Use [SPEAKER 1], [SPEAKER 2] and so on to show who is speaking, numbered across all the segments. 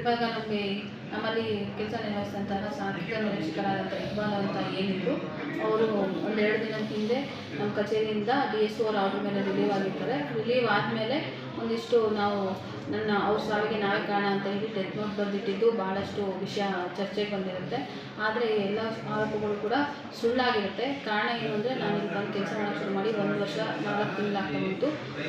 [SPEAKER 1] ಇವಾಗ ನಮಗೆ ನಮ್ಮಲ್ಲಿ ಕೆಲಸ ನಿರ್ವಹಿಸಿದಂತಹ ಸಾಹಿತ್ಯ ನಿರೀಕ್ಷಕರಾದಂಥ ಇಕ್ಬಾಲ್ ಅಂತ ಏನಿದ್ರು, ಅವರು ಒಂದೆರಡು ದಿನ ಹಿಂದೆ ನಮ್ಮ ಕಚೇರಿಯಿಂದ ಡಿ ಎಸ್ ಅವ್ರ ಆರ್ಡ್ರ್ ಮೇಲೆ ರಿಲೀವ್ ಆಗಿರ್ತಾರೆ. ರಿಲೀವ್ ಆದಮೇಲೆ ಒಂದಿಷ್ಟು ನಾವು ನನ್ನ ಅವ್ರ ಸಾವಿಗೆ ನಾವೇ ಕಾರಣ ಅಂತ ಹೇಳಿ ಡೆತ್ ನೋಟ್ ಬರೆದಿಟ್ಟಿದ್ದು ಭಾಳಷ್ಟು ವಿಷಯ ಚರ್ಚೆಗೆ ಬಂದಿರುತ್ತೆ. ಆದರೆ ಎಲ್ಲ ಆರೋಪಗಳು ಕೂಡ ಸುಳ್ಳಾಗಿರುತ್ತೆ. ಕಾರಣ ಏನು ಅಂದರೆ ನಾನು ಇಲ್ಲಿ ಬಂದು ಕೆಲಸ ಮಾಡೋಕ್ಕೆ ವರ್ಷ ನಾಲ್ಕು ತಿಂಗಳಾಗ್ತಾ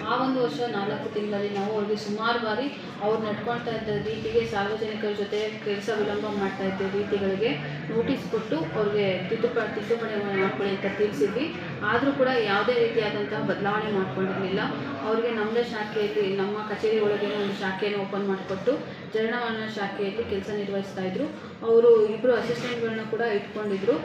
[SPEAKER 1] ಆ ಒಂದು ವರ್ಷ ನಾಲ್ಕು ತಿಂಗಳಲ್ಲಿ ನಾವು ಅವ್ರಿಗೆ ಸುಮಾರು ಬಾರಿ ಅವ್ರು ನಡ್ಕೊಳ್ತಾ ಇದ್ದ ರೀತಿಗೆ ಸಾರ್ವಜನಿಕರ ಜೊತೆ ಕೆಲಸ ವಿಳಂಬ ಮಾಡ್ತಾ ಇದ್ದ ರೀತಿಗಳಿಗೆ ನೋಟಿಸ್ ಕೊಟ್ಟು ಅವ್ರಿಗೆ ತಿದ್ದುಪ ತಿದ್ದುಪಡಿ ಮಾಡ್ಕೊಳ್ಳಿ ಅಂತ ತಿಳಿಸಿದ್ವಿ. ಆದರೂ ಕೂಡ ಯಾವುದೇ ರೀತಿಯಾದಂತಹ ಬದಲಾವಣೆ ಮಾಡ್ಕೊಂಡಿರಲಿಲ್ಲ. ಅವ್ರಿಗೆ ನಮ್ಮದೇ ಶಾಖೆಯಲ್ಲಿ, ನಮ್ಮ ಕಚೇರಿ ಒಳಗೆ ಒಂದು ಶಾಖೆಯನ್ನು ಓಪನ್ ಮಾಡಿಕೊಟ್ಟು ಜರಣವನ ಶಾಖೆಯಲ್ಲಿ ಕೆಲಸ ನಿರ್ವಹಿಸ್ತಾ ಇದ್ರು. ಅವರು ಇಬ್ಬರು ಅಸಿಸ್ಟೆಂಟ್ಗಳನ್ನ ಕೂಡ ಇಟ್ಕೊಂಡಿದ್ರು.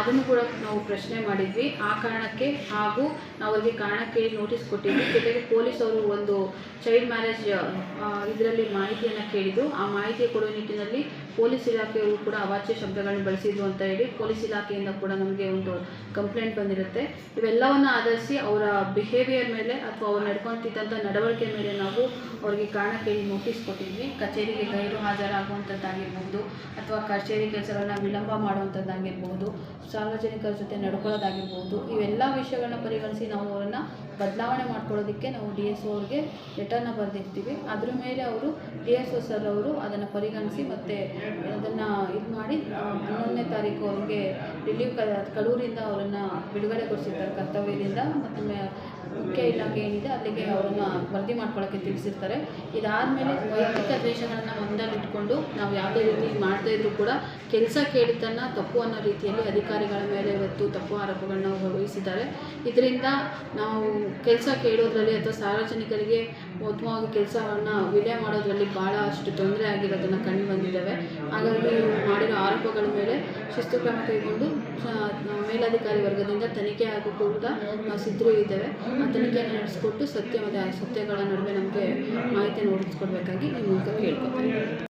[SPEAKER 1] ಅದನ್ನು ಕೂಡ ನಾವು ಪ್ರಶ್ನೆ ಮಾಡಿದ್ವಿ. ಆ ಕಾರಣಕ್ಕೆ ಹಾಗೂ ನಾವು ಅವರಿಗೆ ಕಾರಣ ಕೇಳಿ ನೋಟಿಸ್ ಕೊಟ್ಟಿದ್ವಿ. ಜೊತೆಗೆ ಪೊಲೀಸ್ ಒಂದು ಚೈಲ್ಡ್ ಮ್ಯಾರೇಜ್ ಇದರಲ್ಲಿ ಮಾಹಿತಿಯನ್ನು ಕೇಳಿದ್ದು. ಆ ಮಾಹಿತಿ ಕೊಡುವ ನಿಟ್ಟಿನಲ್ಲಿ ಪೊಲೀಸ್ ಇಲಾಖೆಯವರು ಕೂಡ ಅವಾಚ್ಯ ಶಬ್ದಗಳನ್ನು ಬಳಸಿದ್ರು ಅಂತ ಹೇಳಿ ಪೊಲೀಸ್ ಇಲಾಖೆಯಿಂದ ಕೂಡ ನಮಗೆ ಒಂದು ಕಂಪ್ಲೇಂಟ್ ಬಂದಿರುತ್ತೆ. ಇವೆಲ್ಲವನ್ನು ಆಧರಿಸಿ ಅವರ ಬಿಹೇವಿಯರ್ ಮೇಲೆ ಅಥವಾ ಅವ್ರು ನಡ್ಕೊತಿದ್ದಂಥ ನಡವಳಿಕೆ ಮೇಲೆ ನಾವು ಅವರಿಗೆ ಕಾರಣ ಕೇಳಿ ನೋಟಿಸ್ ಕೊಟ್ಟಿದ್ವಿ. ಕಚೇರಿಗೆ ಗೈರು ಹಾಜರಾಗುವಂಥದ್ದಾಗಿರ್ಬೋದು ಅಥವಾ ಕಚೇರಿ ಕೆಲಸಗಳನ್ನ ವಿಳಂಬ ಮಾಡುವಂಥದ್ದಾಗಿರ್ಬೋದು ಸಾರ್ವಜನಿಕರ ಜೊತೆ ನಡ್ಕೊಳ್ಳೋದಾಗಿರ್ಬೋದು, ಇವೆಲ್ಲ ವಿಷಯಗಳನ್ನ ಪರಿಗಣಿಸಿ ನಾವು ಅವರನ್ನು ಬದಲಾವಣೆ ಮಾಡ್ಕೊಳ್ಳೋದಕ್ಕೆ ನಾವು ಡಿ ಎಸ್ ಒ ಅವ್ರಿಗೆ ಲೆಟರ್ನ ಬರೆದಿರ್ತೀವಿ. ಅದ್ರ ಮೇಲೆ ಅವರು ಡಿ ಎಸ್ ಒ ಸರ್ ಅವರು ಅದನ್ನು ಪರಿಗಣಿಸಿ ಮತ್ತು ಅದನ್ನು ಇದು ಮಾಡಿ ಹನ್ನೊಂದನೇ ತಾರೀಕು ಅವ್ರಿಗೆ ರಿಲೀವ್ ಕಡೂರಿಂದ ಅವರನ್ನು ಬಿಡುಗಡೆಗೊಳಿಸಿರ್ತಾರೆ ಕರ್ತವ್ಯದಿಂದ ಮತ್ತು ಮುಖ್ಯ ಇಲಾಖೆ ಏನಿದೆ ಅಲ್ಲಿಗೆ ಅವರನ್ನು ವರದಿ ಮಾಡ್ಕೊಳ್ಳೋಕ್ಕೆ ತಿಳಿಸಿರ್ತಾರೆ. ಇದಾದಮೇಲೆ ವೈಯಕ್ತಿಕ ದ್ವೇಷಗಳನ್ನು ಮುಂದಲ್ಲಿಟ್ಕೊಂಡು ನಾವು ಯಾವುದೇ ರೀತಿ ಮಾಡದೇ ಇದ್ರೂ ಕೂಡ ಕೆಲಸ ಕೇಳಿದ್ದನ್ನು ತಪ್ಪು ಅನ್ನೋ ರೀತಿಯಲ್ಲಿ ಅಧಿಕಾರಿಗಳ ಮೇಲೆ ಇವತ್ತು ತಪ್ಪು ಆರೋಪಗಳನ್ನ ವಹಿಸಿದ್ದಾರೆ ಇದರಿಂದ ನಾವು ಕೆಲಸ ಕೇಳೋದ್ರಲ್ಲಿ ಅಥವಾ ಸಾರ್ವಜನಿಕರಿಗೆ ಉತ್ತಮವಾಗಿ ಕೆಲಸವನ್ನು ವಿಲೆ ಮಾಡೋದ್ರಲ್ಲಿ ಭಾಳ ಅಷ್ಟು ತೊಂದರೆ ಆಗಿರೋದನ್ನು ಕಂಡು ಬಂದಿದ್ದಾವೆ. ಹಾಗಾಗಿ ಮಾಡಿರೋ ಆರೋಪಗಳ ಮೇಲೆ ಶಿಸ್ತು ಕ್ರಮ ಕೈಗೊಂಡು ಮೇಲಾಧಿಕಾರಿ ವರ್ಗದಿಂದ ತನಿಖೆ ಹಾಗೂ ಕೂಡ ಸಿದ್ಧರು ಇದ್ದೇವೆ. ಆ ತನಿಖೆಯನ್ನು ನಡೆಸಿಕೊಟ್ಟು ಸತ್ಯ ಮತ್ತು ಅಸತ್ಯಗಳ ನಡುವೆ ನಮಗೆ ಮಾಹಿತಿಯನ್ನು ಒದಗಿಸ್ಕೊಡ್ಬೇಕಾಗಿ ಈ ಮೂಲಕ ಕೇಳ್ಕೊತೀನಿ